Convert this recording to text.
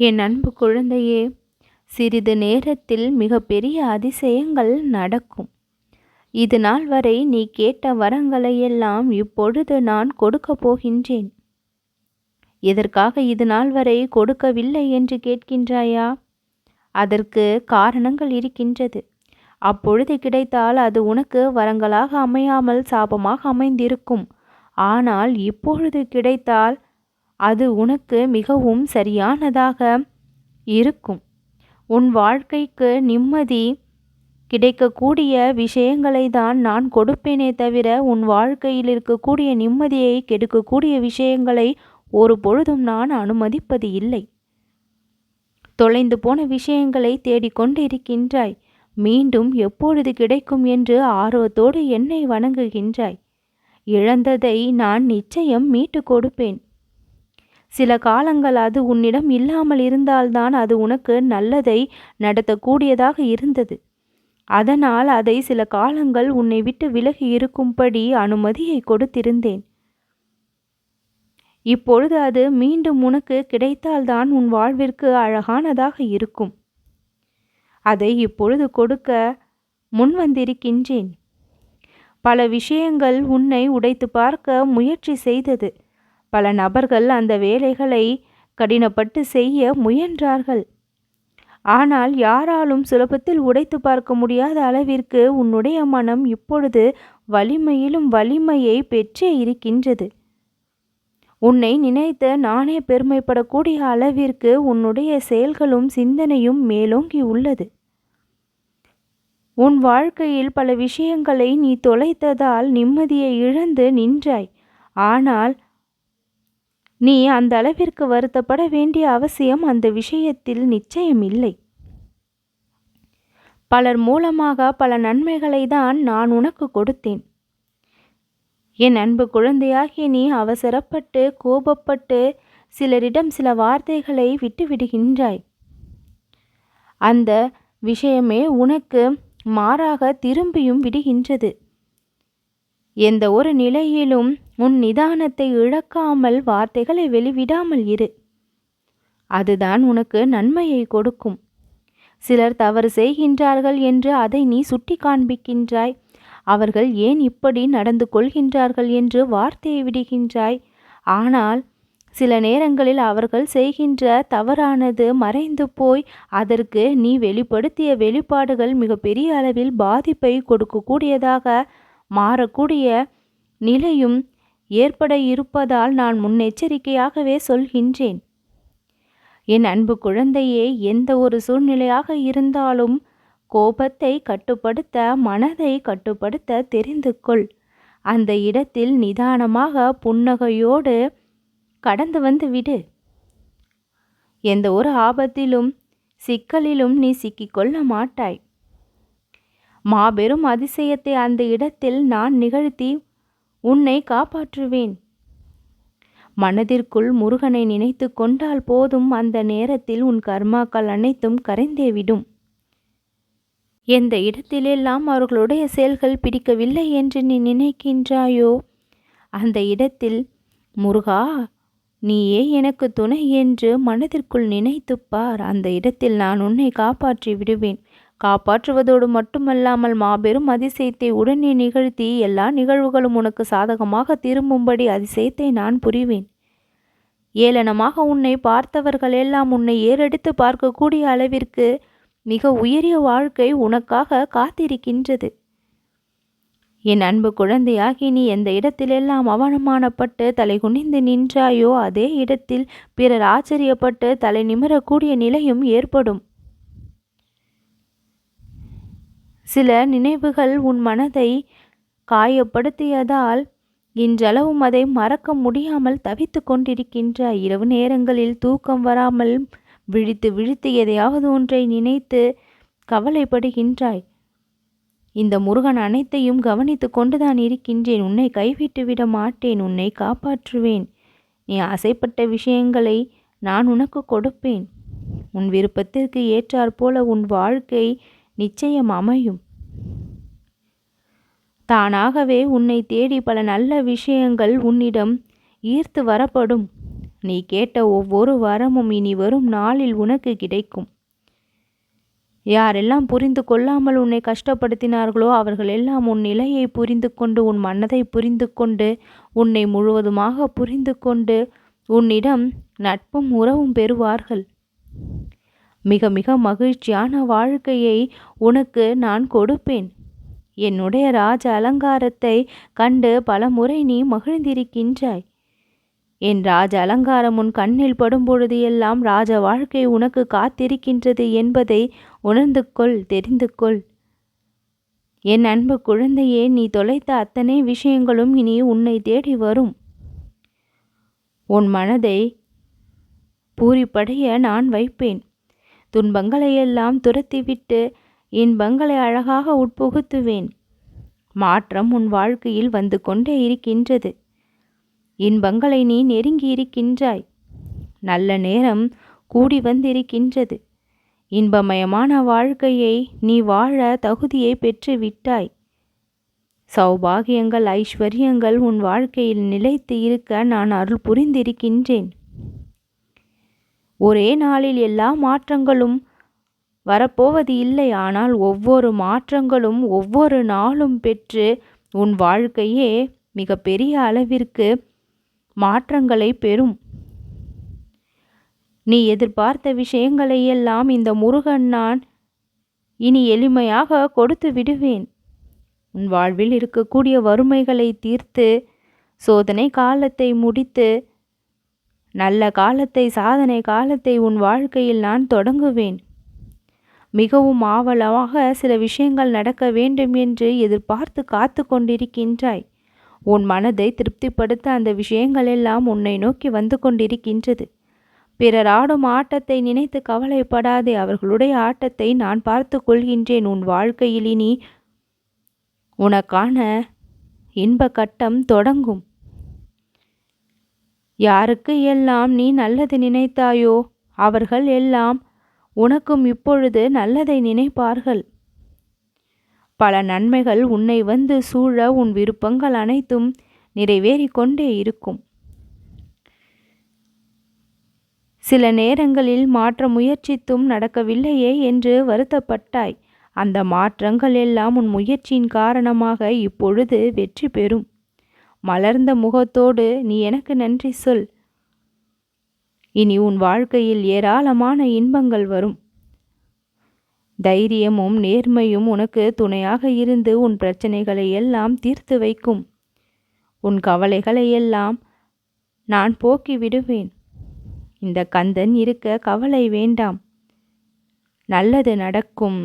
என் அன்பு குழந்தையே சிறிது நேரத்தில் மிகப்பெரிய அதிசயங்கள் நடக்கும். இது நாள் வரை நீ கேட்ட வரங்களையெல்லாம் இப்பொழுது நான் கொடுக்கப் போகின்றேன். எதற்காக இது நாள் வரை கொடுக்கவில்லை என்று கேட்கின்றாயா? அதற்கு காரணங்கள் இருக்கின்றது. அப்பொழுது கிடைத்தால் அது உனக்கு வரங்களாக அமையாமல் சாபமாக அமைந்திருக்கும். ஆனால் இப்பொழுது கிடைத்தால் அது உனக்கு மிகவும் சரியானதாக இருக்கும். உன் வாழ்க்கைக்கு நிம்மதி கிடைக்கக்கூடிய விஷயங்களை தான் நான் கொடுப்பேனே தவிர உன் வாழ்க்கையில் இருக்கக்கூடிய நிம்மதியை கெடுக்கக்கூடிய விஷயங்களை ஒரு பொழுதும் நான் அனுமதிப்பது இல்லை. தொலைந்து போன விஷயங்களை தேடிக்கொண்டிருக்கின்றாய் மீண்டும் எப்பொழுது கிடைக்கும் என்று ஆர்வத்தோடு என்னை வணங்குகின்றாய். இழந்ததை நான் நிச்சயம் மீட்டு கொடுப்பேன். சில காலங்கள் அது உன்னிடம் இல்லாமல் இருந்தால்தான் அது உனக்கு நல்லதை நடத்தக்கூடியதாக இருந்தது. அதனால் அதை சில காலங்கள் உன்னை விட்டு விலகி இருக்கும்படி அனுமதியை கொடுத்திருந்தேன். இப்பொழுது அது மீண்டும் உனக்கு கிடைத்தால்தான் உன் வாழ்விற்கு அழகானதாக இருக்கும். அதை இப்பொழுது கொடுக்க முன் வந்திருக்கின்றேன். பல விஷயங்கள் உன்னை உடைத்து பார்க்க முயற்சி செய்தது. பல நபர்கள் அந்த வேலைகளை கடினப்பட்டு செய்ய முயன்றார்கள். ஆனால் யாராலும் சுலபத்தில் உடைத்து பார்க்க முடியாத அளவிற்கு உன்னுடைய மனம் இப்பொழுது வலிமையிலும் வலிமையை பெற்றே இருக்கின்றது. உன்னை நினைத்த நானே பெருமைப்படக்கூடிய அளவிற்கு உன்னுடைய செயல்களும் சிந்தனையும் மேலோங்கி உள்ளது. உன் வாழ்க்கையில் பல விஷயங்களை நீ தொலைத்ததால் நிம்மதியை இழந்து நின்றாய். ஆனால் நீ அந்த அளவிற்கு வருத்தப்பட வேண்டிய அவசியம் அந்த விஷயத்தில் நிச்சயம் இல்லை பலர் மூலமாக பல நன்மைகளை தான் நான் உனக்கு கொடுத்தேன். என் அன்பு குழந்தையாகிய நீ அவசரப்பட்டு கோபப்பட்டு சிலரிடம் சில வார்த்தைகளை விட்டுவிடுகின்றாய். அந்த விஷயமே உனக்கு மாறாக திரும்பியும் விடுகின்றது. எந்த ஒரு நிலையிலும் உன் நிதானத்தை இழக்காமல் வார்த்தைகளை வெளிவிடாமல் இரு. அதுதான் உனக்கு நன்மையை கொடுக்கும். சிலர் தவறு செய்கின்றார்கள் என்று அதை நீ சுட்டி காண்பிக்கின்றாய். அவர்கள் ஏன் இப்படி நடந்து கொள்கின்றார்கள் என்று வார்த்தையை விடுகின்றாய். ஆனால் சில நேரங்களில் அவர்கள் செய்கின்ற தவறானது மறைந்து போய் அதற்கு நீ வெளிப்படுத்திய வெளிப்பாடுகள் மிகப்பெரிய அளவில் பாதிப்பை கொடுக்கக்கூடியதாக மாறக்கூடிய நிலையும் ஏற்பட இருப்பதால் நான் முன்னெச்சரிக்கையாகவே சொல்கின்றேன். என் அன்பு குழந்தையே எந்த ஒரு சூழ்நிலையாக இருந்தாலும் கோபத்தை கட்டுப்படுத்த மனதை கட்டுப்படுத்த தெரிந்து கொள். அந்த இடத்தில் நிதானமாக புன்னகையோடு கடந்து வந்து விடு. எந்த ஒரு ஆபத்திலும் சிக்கலிலும் நீ சிக்கிக்கொள்ள மாட்டாய். மாபெரும் அதிசயத்தை அந்த இடத்தில் நான் நிகழ்த்தி உன்னை காப்பாற்றுவேன். மனதிற்குள் முருகனை நினைத்து கொண்டால் போதும் அந்த நேரத்தில் உன் கர்மாக்கள் அனைத்தும் கரைந்தேவிடும் எந்த இடத்திலெல்லாம் அவர்களுடைய செயல்கள் பிடிக்கவில்லை என்று நீ நினைக்கின்றாயோ அந்த இடத்தில் முருகா நீயே எனக்கு துணை என்று மனதிற்குள் நினைத்துப்பார் அந்த இடத்தில் நான் உன்னை காப்பாற்றி விடுவேன். காப்பாற்றுவதோடு மட்டுமல்லாமல் மாபெரும் அதிசயத்தை உடனே நிகழ்த்தி எல்லா நிகழ்வுகளும் உனக்கு சாதகமாக திரும்பும்படி அதிசயத்தை நான் புரிவேன். ஏளனமாக உன்னை பார்த்தவர்கள் எல்லாம் உன்னை ஏறெடுத்து பார்க்கக்கூடிய அளவிற்கு மிக உயரிய வாழ்க்கை உனக்காக காத்திருக்கின்றது. என் அன்பு குழந்தையாகி நீ எந்த இடத்திலெல்லாம் அவமானப்பட்டு தலை குனிந்து நின்றாயோ அதே இடத்தில் பிறர் ஆச்சரியப்பட்டு தலை நிமிரக்கூடிய நிலையும் ஏற்படும். சில நினைவுகள் உன் மனதை காயப்படுத்தியதால் இன்றளவும் அதை மறக்க முடியாமல் தவித்து கொண்டிருக்கின்றாய் இரவு நேரங்களில் தூக்கம் வராமல் விழித்து விழித்து எதையாவது ஒன்றை நினைத்து கவலைப்படுகின்றாய். இந்த முருகன் அனைத்தையும் கவனித்து கொண்டுதான் இருக்கின்றேன். உன்னை கைவிட்டு விட மாட்டேன். உன்னை காப்பாற்றுவேன். நீ ஆசைப்பட்ட விஷயங்களை நான் உனக்கு கொடுப்பேன். உன் விருப்பத்திற்கு ஏற்றாற்போல உன் வாழ்க்கை நிச்சயம் அமையும். தானாகவே உன்னை தேடி பல நல்ல விஷயங்கள் உன்னிடம் ஈர்த்து வரப்படும். நீ கேட்ட ஒவ்வொரு வரமும் இனி வரும் நாளில் உனக்கு கிடைக்கும். யாரெல்லாம் புரிந்து கொள்ளாமல் உன்னை கஷ்டப்படுத்தினார்களோ அவர்கள் எல்லாம் உன் நிலையை புரிந்து கொண்டு உன் மனதை புரிந்து கொண்டு உன்னை முழுவதுமாக புரிந்து கொண்டு உன்னிடம் நட்பும் உறவும் பெறுவார்கள். மிக மிக மகிழ்ச்சியான வாழ்க்கையை உனக்கு நான் கொடுப்பேன். என்னுடைய ராஜ அலங்காரத்தை கண்டு பல முறை நீ மகிழ்ந்திருக்கின்றாய். என் ராஜ அலங்காரம் உன் கண்ணில் படும்பொழுது எல்லாம் ராஜ வாழ்க்கை உனக்கு காத்திருக்கின்றது என்பதை உணர்ந்து கொள் தெரிந்து கொள். என் அன்பு குழந்தையே நீ தொலைத்த அத்தனை விஷயங்களும் இனி உன்னை தேடி வரும். உன் மனதை பூரிப்படைய நான் வைப்பேன். துன்பங்களையெல்லாம் துரத்திவிட்டு இன்பங்களை அழகாக உட்புகுத்துவேன். மாற்றம் உன் வாழ்க்கையில் வந்து கொண்டே இருக்கின்றது. இன்பங்களை நீ நெருங்கி இருக்கின்றாய். நல்ல நேரம் கூடி வந்திருக்கின்றது. இன்பமயமான வாழ்க்கையை நீ வாழ தகுதியை பெற்று விட்டாய் சௌபாகியங்கள் ஐஸ்வர்யங்கள் உன் வாழ்க்கையில் நிலைத்து இருக்க நான் அருள் புரிந்திருக்கின்றேன். ஒரே நாளில் எல்லா மாற்றங்களும் வரப்போவது இல்லை. ஆனால் ஒவ்வொரு மாற்றங்களும் ஒவ்வொரு நாளும் பெற்று உன் வாழ்க்கையே மிக பெரிய அளவிற்கு மாற்றங்களை பெறும். நீ எதிர்பார்த்த விஷயங்களை எல்லாம் இந்த முருகன் நான் இனி எளிமையாக கொடுத்து விடுவேன். உன் வாழ்வில் இருக்கக்கூடிய வறுமைகளை தீர்த்து சோதனை காலத்தை முடித்து நல்ல காலத்தை சாதனை காலத்தை உன் வாழ்க்கையில் நான் தொடங்குவேன். மிகவும் ஆவலமாக சில விஷயங்கள் நடக்க வேண்டும் என்று எதிர்பார்த்து காத்து கொண்டிருக்கின்றாய். உன் மனதை திருப்திப்படுத்த அந்த விஷயங்கள் எல்லாம் உன்னை நோக்கி வந்து கொண்டிருக்கின்றது. பிறர் ஆடும் ஆட்டத்தை நினைத்து கவலைப்படாதே அவர்களுடைய ஆட்டத்தை நான் பார்த்து கொள்கின்றேன். உன் வாழ்க்கையில் இனி உனக்கான இன்ப கட்டம் தொடங்கும். யாருக்கு எல்லாம் நீ நல்லது நினைத்தாயோ அவர்கள் எல்லாம் உனக்கும் இப்பொழுது நல்லதை நினைப்பார்கள். பல நன்மைகள் உன்னை வந்து சூழ உன் விருப்பங்கள் அனைத்தும் நிறைவேறிக் கொண்டே இருக்கும். சில நேரங்களில் மாற்ற முயற்சித்தும் நடக்கவில்லையே என்று வருத்தப்பட்டாய். அந்த மாற்றங்கள் எல்லாம் உன் முயற்சியின் காரணமாக இப்பொழுது வெற்றி பெறும். மலர்ந்த முகத்தோடு நீ எனக்கு நன்றி சொல். இனி உன் வாழ்க்கையில் ஏராளமான இன்பங்கள் வரும். தைரியமும் நேர்மையும் உனக்கு துணையாக இருந்து உன் பிரச்சனைகளை எல்லாம் தீர்த்து வைக்கும். உன் கவலைகளை எல்லாம் நான் போக்கி விடுவேன். இந்த கந்தன் இருக்க கவலை வேண்டாம். நல்லது நடக்கும்.